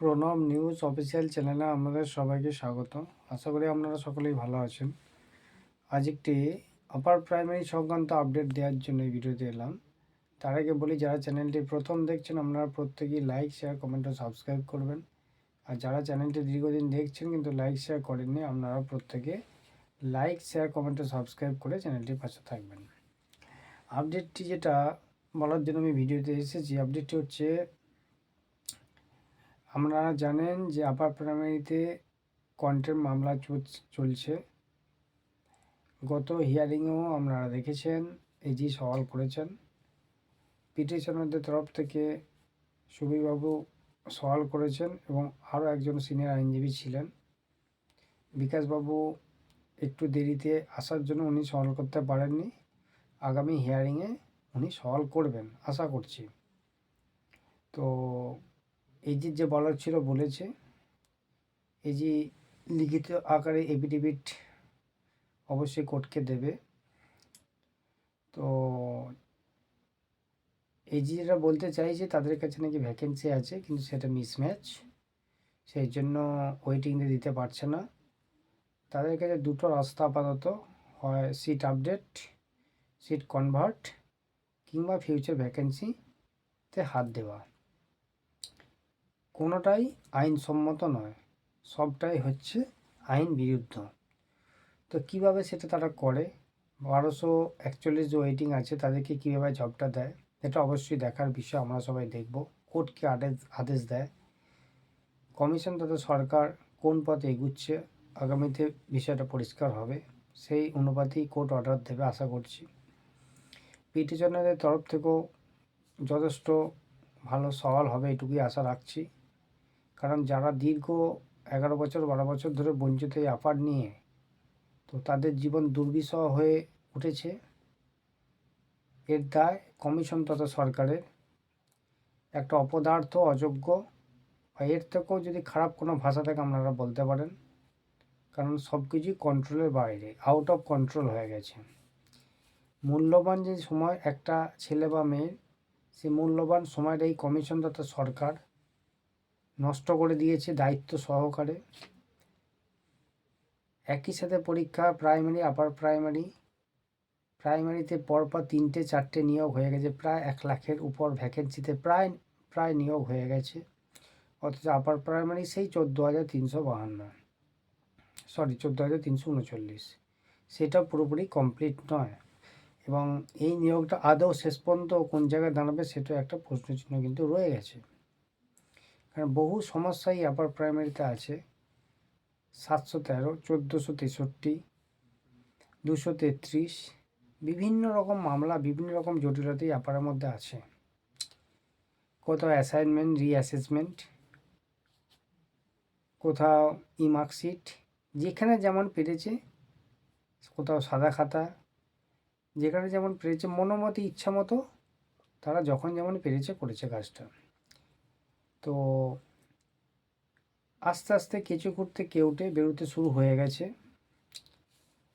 Pranab news official চ্যানেলে আমাদের সবাইকে স্বাগত আশা করি আপনারা সকলেই ভালো আছেন। আজ একটি আপার প্রাইমারি সংক্রান্ত আপডেট দেওয়ার জন্য এই ভিডিওতে এলাম। তার আগে বলি, যারা চ্যানেলটি প্রথম দেখছেন, আপনারা প্রত্যেকেই লাইক শেয়ার কমেন্ট ও সাবস্ক্রাইব করবেন। আর যারা চ্যানেলটি দীর্ঘদিন দেখছেন কিন্তু লাইক শেয়ার করেননি আপনারা প্রত্যেকে লাইক শেয়ার কমেন্ট ও সাবস্ক্রাইব করে চ্যানেলটির পাশে থাকবেন। আপডেটটি যেটা বলার জন্য আমি ভিডিওতে এসেছি আপডেটটি হচ্ছে আপনারা জানেন যে আপার প্রাইমারিতে কন্টেন্ট মামলা চল- চলছে। গত হিয়ারিংয়েও আপনারা দেখেছেন এজি সওয়াল করেছেন। পিটিশনারদের তরফ থেকে সুবীরবাবু সওয়াল করেছেন এবং আরও একজন সিনিয়র আইনজীবী ছিলেন। বিকাশবাবু একটু দেরিতে আসার জন্য উনি সওয়াল করতে পারেননি। আগামী হিয়ারিংয়ে উনি সওয়াল করবেন, আশা করছি। তো এই যে যে বলার ছিল বলেছে। এই যে, লিখিত আকারে এফিডেভিট অবশ্যই কোর্টকে দেবে। তো, এই যে যেটা বলতে চাইছে, তাদের কাছে নাকি ভ্যাকেন্সি আছে, কিন্তু সেটা মিসম্যাচ সেই জন্য ওয়েটিংয়ে দিতে পারছে না। তাদের কাছে দুটো রাস্তা আপাতত হয় সিট আপডেট সিট কনভার্ট কিংবা ফিউচার ভ্যাকেন্সিতে হাত দেওয়া। কোনোটাই আইনসম্মত নয়, সবটাই হচ্ছে আইন বিরুদ্ধ। তো কীভাবে সেটা তারা করে? বারোশো একচল্লিশ যে ওয়েটিং আছে, তাদেরকে কীভাবে জবটা দেয়? এটা অবশ্যই দেখার বিষয়, আমরা সবাই দেখব। কোর্ট কি আদেশ আদেশ দেয়। কমিশন তথা সরকার কোন পথে এগুচ্ছে, আগামীতে বিষয়টা পরিষ্কার হবে, সেই অনুপাতেই কোর্ট অর্ডার দেবে, আশা করছি। পিটিশনারদের তরফ থেকেও যথেষ্ট ভালো সওয়াল হবে, এটুকুই আশা রাখছি। কারণ যারা দীর্ঘ এগারো বছর, বারো বছর ধরে বঞ্চিত এই আপার নিয়ে, তো তাদের জীবন দুর্বিষহ হয়ে উঠেছে। এর দায় কমিশন তথা সরকারের। একটা অপদার্থ, অযোগ্য, বা এর থেকেও যদি খারাপ কোনো ভাষা থেকে আপনারা বলতে পারেন। কারণ সব কিছুই কন্ট্রোলের বাইরে আউট অফ কন্ট্রোল হয়ে গেছে। মূল্যবান যে সময় একটা ছেলে বা মেয়ের, সেই মূল্যবান সময়টা এই কমিশন তথা সরকার নষ্ট করে দিয়েছে দায়িত্ব সহকারে। একই সাথে পরীক্ষা প্রাইমারি আপার প্রাইমারি প্রাইমারিতে পরপর তিনটে, চারটে নিয়োগ হয়ে গেছে। প্রায় এক লাখের উপর ভ্যাকেন্সিতে প্রায় প্রায় নিয়োগ হয়ে গেছে। অথচ আপার প্রাইমারি সেই চোদ্দ হাজার তিনশো বাহান্ন। সরি চোদ্দ হাজার তিনশো উনচল্লিশ। সেটা পুরোপুরি কমপ্লিট নয়। এবং এই নিয়োগটা আদৌ শেষ পর্যন্ত কোন জায়গায় দাঁড়াবে সেটা একটা প্রশ্নচিহ্ন কিন্তু রয়ে গেছে। কারণ বহু সমস্যাই আপার প্রাইমারিতে আছে। সাতশো তেরো, চোদ্দোশো তেষট্টি, দুশো তেত্রিশ, বিভিন্ন রকম মামলা, বিভিন্ন রকম জটিলতাই আপারের মধ্যে আছে। কোথাও অ্যাসাইনমেন্ট রিঅ্যাসেসমেন্ট কোথাও ই মার্কশিট যেখানে যেমন পেরেছে, কোথাও সাদা খাতা, যেখানে যেমন পেরেছে, মনোমতি, ইচ্ছা মতো, তারা যখন যেমন পেরেছে, করেছে কাজটা। তো আস্তে আস্তে কেঁচো করতে কেউটে বেরোতে শুরু হয়ে গেছে।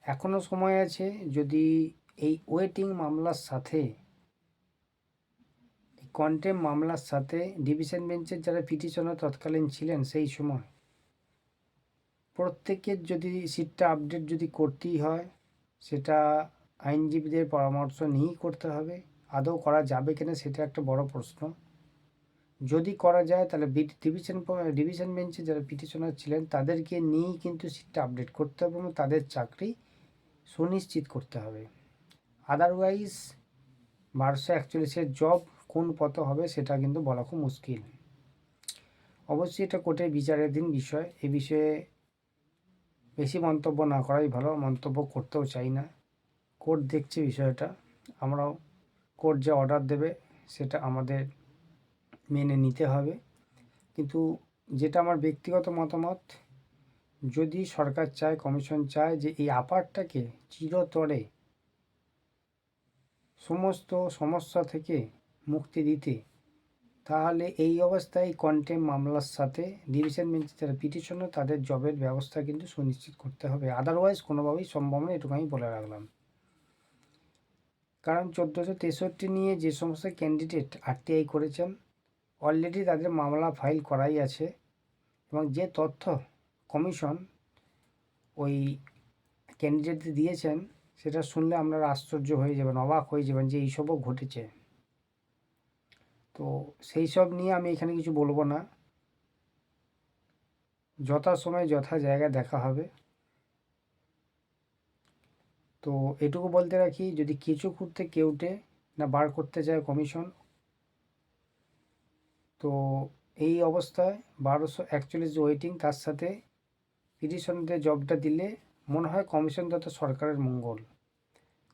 এখনও সময় আছে যদি এই ওয়েটিং মামলার সাথে কন্টেম মামলার সাথে ডিভিশন বেঞ্চের যারা পিটিশনার তৎকালীন ছিলেন সেই সময়, প্রত্যেকের যদি সিটটা আপডেট যদি করতেই হয়, সেটা আইনজীবীদের পরামর্শ নিয়েই করতে হবে। আদৌ করা যাবে কিনা সেটা একটা বড় প্রশ্ন। যদি করা যায়, তাহলে ডিভিশন ডিভিশন বেঞ্চে যারা পিটিশনার ছিলেন, তাদেরকে নিয়েই কিন্তু সিটটা আপডেট করতে হবে এবং তাদের চাকরি সুনিশ্চিত করতে হবে। আদারওয়াইজ বারোশো একচল্লিশের জব কোন পথ হবে, সেটা কিন্তু বলা খুব মুশকিল। অবশ্যই এটা কোর্টের বিচারের দিন বিষয়। এ বিষয়ে বেশি মন্তব্য না করাই ভালো, মন্তব্য করতেও চাই না। কোর্ট দেখছে বিষয়টা। আমরাও কোর্ট যে অর্ডার দেবে, সেটা আমাদের মেনে নিতে হবে। কিন্তু যেটা আমার ব্যক্তিগত মতামত, যদি সরকার চায়, কমিশন চায় যে এই আপারটাকে চিরতরে সমস্ত সমস্যা থেকে মুক্তি দিতে, তাহলে এই অবস্থায় কন্টেম মামলার সাথে ডিভিশন বেঞ্চে যারা পিটিশনার তাদের জবের ব্যবস্থা কিন্তু সুনিশ্চিত করতে হবে। আদারওয়াইজ কোনোভাবেই সম্ভব নয় এটুকু আমি বলে রাখলাম। কারণ চোদ্দোশো তেষট্টি নিয়ে যে সমস্ত ক্যান্ডিডেট আরটিআই করেছেন অলরেডি তাদের মামলা ফাইল করাই আছে এবং যে তথ্য কমিশন ওই ক্যান্ডিডেটদের দিয়েছেন, সেটা শুনলে আপনারা আশ্চর্য হয়ে যাবেন, অবাক হয়ে যাবেন যে এইসবও ঘটেছে। তো সেই সব নিয়ে আমি এখানে কিছু বলব না। যথা সময় যথা জায়গায় দেখা হবে। তো এটুকু বলতে রাখি, যদি কিছু করতে কেউটে না বার করতে চায় কমিশন তো এই অবস্থায় বারোশো একচল্লিশ ওয়েটিং তার সাথে পিটিশনদের জবটা দিলে মনে হয় কমিশন তত সরকারের মঙ্গল।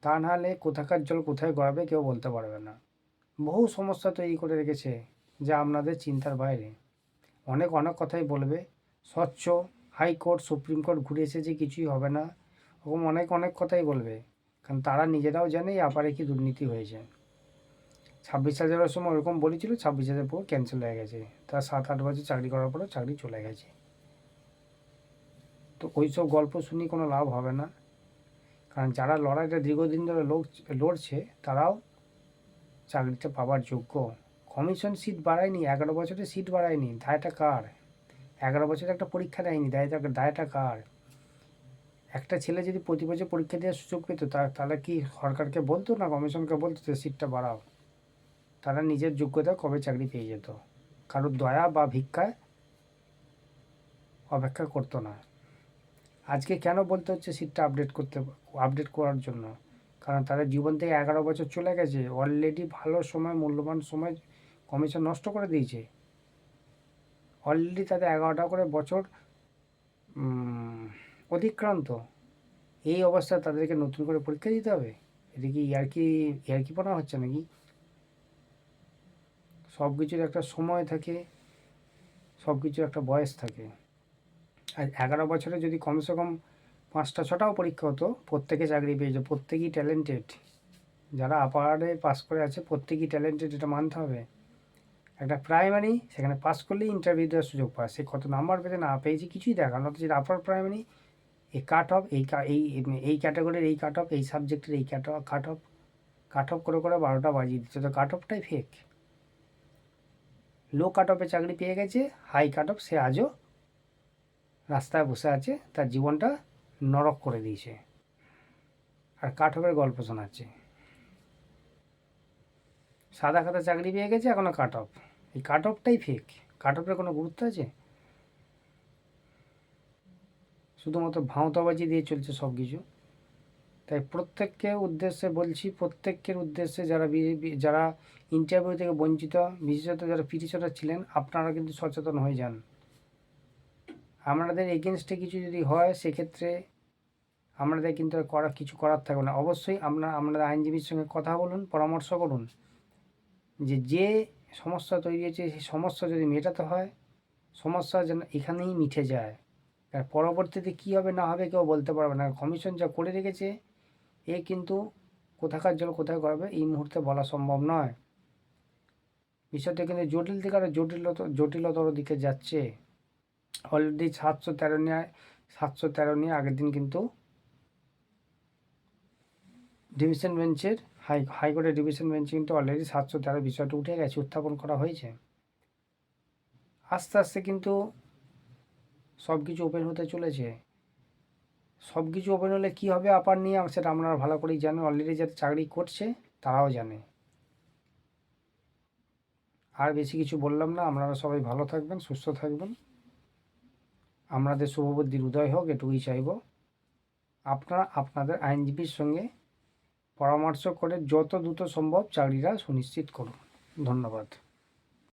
তা নাহলে কোথাকার জল কোথায় গড়াবে কেউ বলতে পারবে না। বহু সমস্যা তৈরি করে রেখেছে যা আপনাদের চিন্তার বাইরে। অনেক অনেক কথাই বলবে। স্বচ্ছ হাইকোর্ট সুপ্রিম কোর্ট ঘুরে এসেছে কিছুই হবে না ওরকম অনেক অনেক কথাই বলবে। কারণ তারা নিজেরাও জানে এই আপারে কি দুর্নীতি হয়েছে। ছাব্বিশ হাজারের সময় ওরকম বলেছিল, ছাব্বিশ হাজার পর ক্যান্সেল হয়ে গেছে। তার সাত আট বছর চাকরি করার পরে চাকরি চলে গেছে। তো ওই সব গল্প শুনি কোনো লাভ হবে না। কারণ যারা লড়াইটা দীর্ঘদিন ধরে লোক, লড়ছে, তারাও চাকরিটা পাওয়ার যোগ্য। কমিশন সিট বাড়ায়নি, এগারো বছরে সিট বাড়ায়নি, দায়টা কার? এগারো বছরে একটা পরীক্ষা দেয়নি দায়টা দায়টা কার? একটা ছেলে যদি প্রতি বছর পরীক্ষা দেওয়ার সুযোগ পেত তাহলে কি সরকারকে বলতো না কমিশনকে বলতো যে সিটটা বাড়াও? তারা নিজের যোগ্যতা কবে চাকরি পেয়ে যেত? কারোর দয়া বা ভিক্ষায় অপেক্ষা করতো না। আজকে কেন বলতে হচ্ছে সিটটা আপডেট করতে আপডেট করার জন্য? কারণ তাদের জীবন থেকে এগারো বছর চলে গেছে অলরেডি ভালো সময়, মূল্যবান সময় কমিশন নষ্ট করে দিয়েছে। অলরেডি তাদের এগারোটা করে বছর অতিক্রান্ত। এই অবস্থায় তাদেরকে নতুন করে পরীক্ষা দিতে হবে? এটা কি ইয়ারকি, ইয়ারকিপনা হচ্ছে নাকি? সব কিছুর একটা সময় থাকে সব কিছুর একটা বয়স থাকে। আর এগারো বছরে যদি কমসে কম পাঁচটা, ছটাও পরীক্ষা হতো, প্রত্যেকে চাকরি পেয়েছে প্রত্যেকেই ট্যালেন্টেড যারা আপারে পাস করে আছে, প্রত্যেকেই ট্যালেন্টেড এটা মানতে হবে। একটা প্রাইমারি সেখানে পাস করলেই ইন্টারভিউ দেওয়ার সুযোগ পায়। সে কত নাম্বার পেয়েছে না পেয়েছে, কিছুই দেখা না যেটা আপার প্রাইমারি এই কাট অফ এই এই এই ক্যাটাগরির এই কাট অফ এই সাবজেক্টের এই cut off cut off cut off করে করে বারোটা বাজিয়ে দিচ্ছে তো কাট অফটাই ফেক লো কাট অফে চাকরি পেয়ে গেছে, হাই কাট অফ সে আজও রাস্তায় বসে আছে, তার জীবনটা নরক করে দিয়েছে। আর কাট অফের গল্প শোনাচ্ছে। সাদা খাতা চাকরি পেয়ে গেছে এখনও কাট অফ এই কাট অফটাই ফেক কাট অফের কোনো গুরুত্ব আছে? শুধুমাত্র ভাঁওতাবাজি দিয়ে চলছে সব কিছু তাই প্রত্যেককে উদ্দেশ্যে বলছি প্রত্যেকের উদ্দেশ্যে যারা যারা ইন্টারভিউ থেকে বঞ্চিত, বিশেষত যারা পিটিশনার ছিলেন, আপনারা কিন্তু সচেতন হয়ে যান। আপনাদের এগেনস্টে কিছু যদি হয়, সেক্ষেত্রে আপনাদের কিন্তু করা, কিছু করার থাকবে না। অবশ্যই আপনার আপনাদের আইনজীবীর সঙ্গে কথা বলুন, পরামর্শ করুন যে যে সমস্যা তৈরি হয়েছে, সেই সমস্যা যদি মেটাতে হয়, সমস্যা যেন এখানেই মিটে যায়। আর পরবর্তীতে কী হবে, না হবে কেউ বলতে পারবে না। কমিশন যা করে রেখেছে এ কিন্তু কোথাকার জল কোথায় করবে এই মুহূর্তে বলা সম্ভব নয়। বিষয়টা কিন্তু জটিল থেকে আরও জটিলত জটিলতর দিকে যাচ্ছে। অলরেডি সাতশো তেরো নিয়ে, সাতশো তেরো নিয়ে আগের দিন কিন্তু ডিভিশন বেঞ্চের হাই হাইকোর্টের ডিভিশন বেঞ্চে কিন্তু অলরেডি সাতশো তেরো বিষয়টা উঠে গেছে, উত্থাপন করা হয়েছে। আস্তে আস্তে কিন্তু সব কিছু ওপেন হতে চলেছে। সব কিছু ওপেন হলে কী হবে আপার নিয়ে সেটা আপনারা ভালো করেই জানেন। অলরেডি যাতে চাকরি করছে, তারাও জানে। আর বেশি কিছু বললাম না, আপনারা সবাই ভালো থাকবেন, সুস্থ থাকবেন। আপনাদের শুভবুদ্ধির উদয় হোক, এটুকুই চাইব। আপনারা আপনাদের আইনজীবীর সঙ্গে পরামর্শ করে যত দ্রুত সম্ভব চাকরিটা সুনিশ্চিত করুন। ধন্যবাদ।